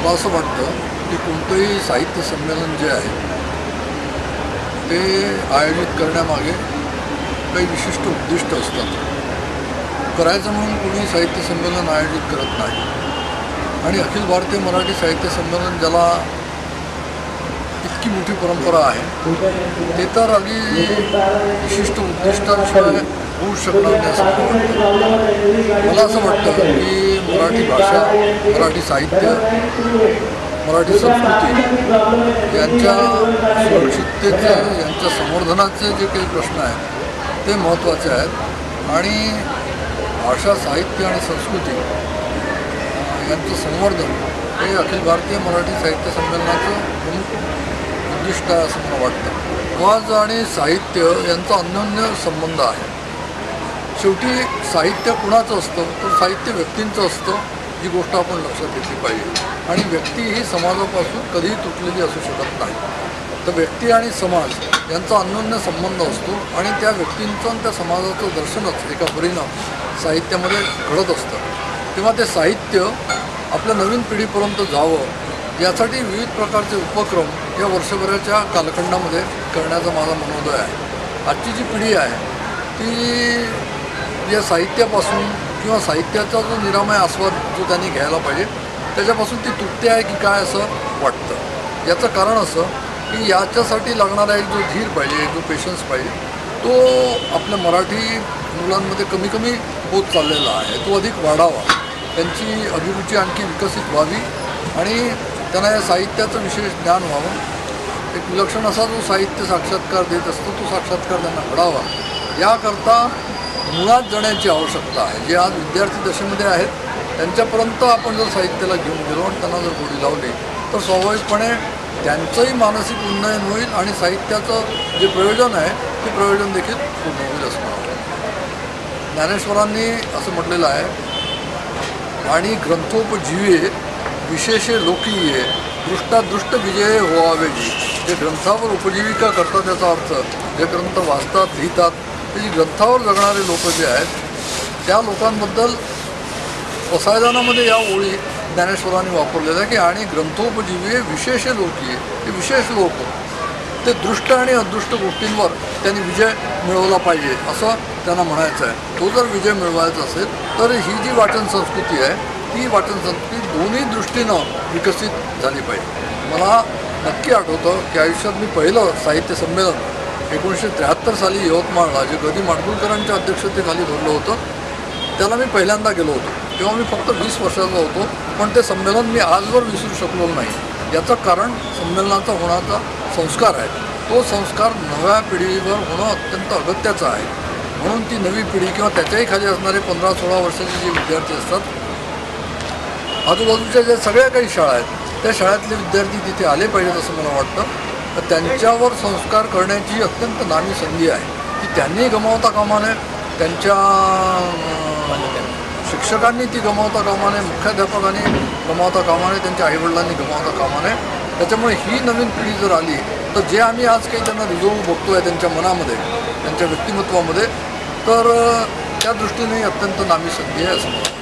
मला असं वाटतं की कोणतंही साहित्य संमेलन जे आहे ते आयोजित करण्यामागे काही विशिष्ट उद्दिष्ट असतात. करायचं म्हणून कोणी साहित्य संमेलन आयोजित करत नाही. आणि अखिल भारतीय मराठी साहित्य संमेलन ज्याला इतकी मोठी परंपरा आहे. ते तर अगदी विशिष्ट उद्दिष्टांशिवाय होऊ शकणार नाही असं मला मला असं वाटतं की मराठी भाषा मराठी साहित्य मराठी संस्कृती यांच्या सुरक्षिततेचे यांच्या संवर्धनाचे जे काही प्रश्न आहेत ते महत्त्वाचे आहेत. आणि भाषा साहित्य आणि संस्कृती यांचं संवर्धन हे अखिल भारतीय मराठी साहित्य संमेलनाचं प्रमुख उद्दिष्ट आहे असं मला वाटतं. आवाज आणि साहित्य यांचा अन्योन्य संबंध आहे. शेवटी साहित्य कुणाचं असतं? तर साहित्य व्यक्तींचं असतं ही गोष्ट आपण लक्षात घेतली पाहिजे. आणि व्यक्ती ही समाजापासून कधीही तुटलेली असू शकत नाही. तर व्यक्ती आणि समाज यांचा अन्योन्य संबंध असतो आणि त्या व्यक्तींचं आणि त्या समाजाचं दर्शनच एका परिणाम साहित्यामध्ये घडत असतं. किंवा ते साहित्य आपल्या नवीन पिढीपर्यंत जावं यासाठी विविध प्रकारचे उपक्रम या वर्षभराच्या कालखंडामध्ये करण्याचा माझा मनोदय आहे. आजची जी पिढी आहे ती या साहित्यापासून किंवा साहित्याचा जो निरामय आस्वाद जो त्यांनी घ्यायला पाहिजे त्याच्यापासून ती तुटते आहे की काय असं वाटतं? याचं कारण असं की याच्यासाठी लागणारा एक जो धीर पाहिजे जो पेशन्स पाहिजे तो आपल्या मराठी मुलांमध्ये कमी कमी होत चाललेला आहे. तो अधिक वाढावा. त्यांची अभिरुची आणखी विकसित व्हावी आणि त्यांना या साहित्याचं विशेष ज्ञान व्हावं. एक विलक्षण असा जो साहित्य साक्षात्कार देत असतो तो साक्षात्कार त्यांना घडावा. याकरता मुळात जाण्याची आवश्यकता आहे. जे आज विद्यार्थी दशेमध्ये आहेत त्यांच्यापर्यंत आपण जर साहित्याला घेऊन गेलो आणि त्यांना जर गोडी लावली तर स्वाभाविकपणे त्यांचंही मानसिक उन्नयन होईल आणि साहित्याचं जे प्रयोजन आहे ते प्रयोजन देखील पूर्ण होईल असं मला ज्ञानेश्वरांनी असं म्हटलेलं आहे आणि ग्रंथोपजीवे विशेष लोकीय दृष्टादृष्ट विजय व्हावे जी. जे ग्रंथावर उपजीविका करतात त्याचा अर्थ जे ग्रंथ वाचतात लिहितात ते ग्रंथावर जगणारे लोक जे आहेत त्या लोकांबद्दल पसायदानामध्ये या ओळी ज्ञानेश्वरांनी वापरलेल्या की आणि ग्रंथोपजीवी विशेष लोकीय हे विशेष लोक ते दृष्ट आणि अदृष्ट गोष्टींवर त्यांनी विजय मिळवला पाहिजे असं त्यांना म्हणायचं आहे. तो जर विजय मिळवायचा असेल तर ही जी वाचन संस्कृती आहे ती वाचन संस्कृती दोन्ही दृष्टीनं विकसित झाली पाहिजे. मला नक्की आठवतं की आयुष्यात मी पहिलं साहित्य संमेलन एकोणीसशे त्र्याहत्तर साली यवतमाळला जे गदी माडगुळकरांच्या अध्यक्षतेखाली भरलं होतं त्याला मी पहिल्यांदा गेलो होतो. तेव्हा मी फक्त वीस वर्षाचा होतो पण ते संमेलन मी आजवर विसरू शकलो नाही. याचं कारण संमेलनाचा होण्याचा संस्कार आहे तो संस्कार नव्या पिढीवर होणं अत्यंत अगत्याचं आहे. म्हणून ती नवी पिढी किंवा त्याच्याही खाली असणारे पंधरा सोळा वर्षाचे जे विद्यार्थी असतात आजूबाजूच्या ज्या सगळ्या काही शाळा आहेत त्या शाळेतले विद्यार्थी तिथे आले पाहिजेत असं मला वाटतं. तर त्यांच्यावर संस्कार करण्याची अत्यंत नामी संधी आहे. ती त्यांनी गमावता कामा नये त्यांच्या शिक्षकांनी ती गमावता कामा नये मुख्याध्यापकांनी गमावता कामा नये त्यांच्या आईवडिलांनी गमावता कामा नये. त्याच्यामुळे ही नवीन पिढी जर आली तर जे आम्ही आज काही त्यांना रिझोव्ह बघतो आहे त्यांच्या मनामध्ये त्यांच्या व्यक्तिमत्वामध्ये तर त्या दृष्टीने अत्यंत नामी संधी आहे असं